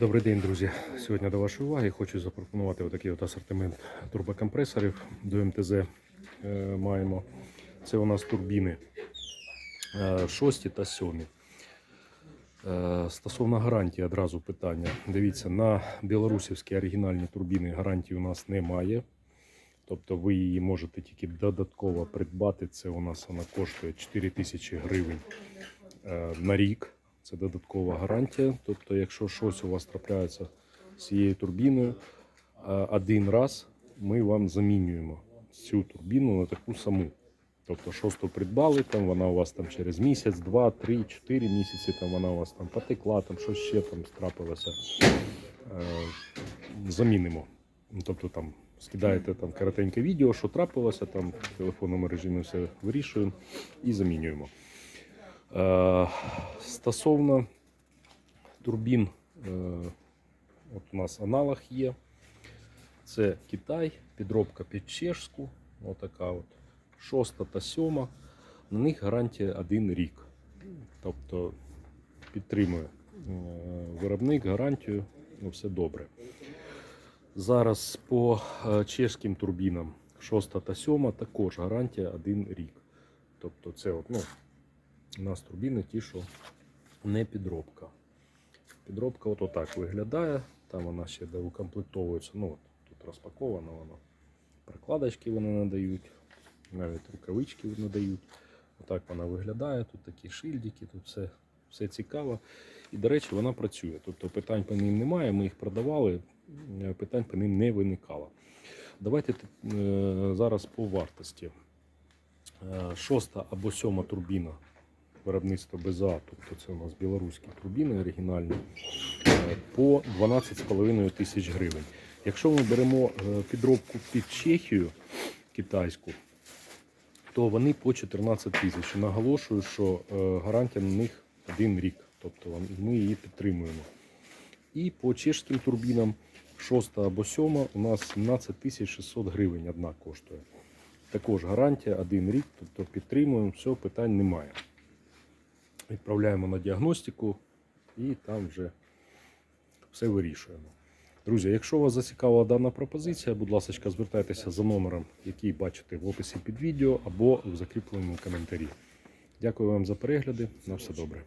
Добрий день, друзі. Сьогодні до вашої уваги хочу запропонувати отакий от асортимент турбокомпресорів до МТЗ е, маємо. Це у нас турбіни е, 6 та 7. Е, Стосовно гарантії одразу питання. Дивіться, на білорусівські оригінальні турбіни гарантії у нас немає. Тобто ви її можете тільки додатково придбати. Це у нас вона коштує 4 тисячі гривень е, на рік. Це додаткова гарантія. Тобто, якщо щось у вас трапляється з цією турбіною, е, один раз ми вам замінюємо цю турбіну на таку саму. Тобто, шосту придбали, там вона у вас там через місяць, два, три, чотири місяці, там вона у вас там потекла, там щось ще там трапилося. Е, замінимо. Тобто там скидаєте там коротеньке відео, що трапилося, там в телефонному режимі все вирішуємо і замінюємо. Е, стосовно турбін, е, от у нас аналог є. Це Китай, підробка під чешську, отака от. Шоста та сьома. На них гарантія один рік. Тобто підтримує е, виробник гарантію, ну все добре. Зараз по чешським турбінам 6 та 7 також гарантія один рік. Тобто це от, ну, у нас турбіни ті, що не підробка. Підробка от отак виглядає. Там вона ще доукомплектовується. Ну, от, тут розпаковано воно. Прикладочки вони надають, навіть рукавички надають. Отак вона виглядає. Тут такі шильдики, тут все, все цікаво. І, до речі, вона працює. Тобто питань по ним немає, ми їх продавали, е, питань по ним не виникало. Давайте е, зараз по вартості. Е, Шоста або сьома турбіна виробництва БЗА, тобто це у нас білоруські турбіни оригінальні, е, по 12,5 тисяч гривень. Якщо ми беремо е, підробку під Чехію китайську, то вони по 14 тисяч. Наголошую, що е, гарантія на них один рік, тобто ми її підтримуємо. І по чешським турбінам 6 або 7 у нас 17 тисяч 600 гривень одна коштує. Також гарантія один рік, тобто підтримуємо, все, питань немає. Відправляємо на діагностику і там вже все вирішуємо. Друзі, якщо вас зацікавила дана пропозиція, будь ласка, звертайтеся за номером, який бачите в описі під відео або в закріпленому коментарі. Дякую вам за перегляди. На все добре.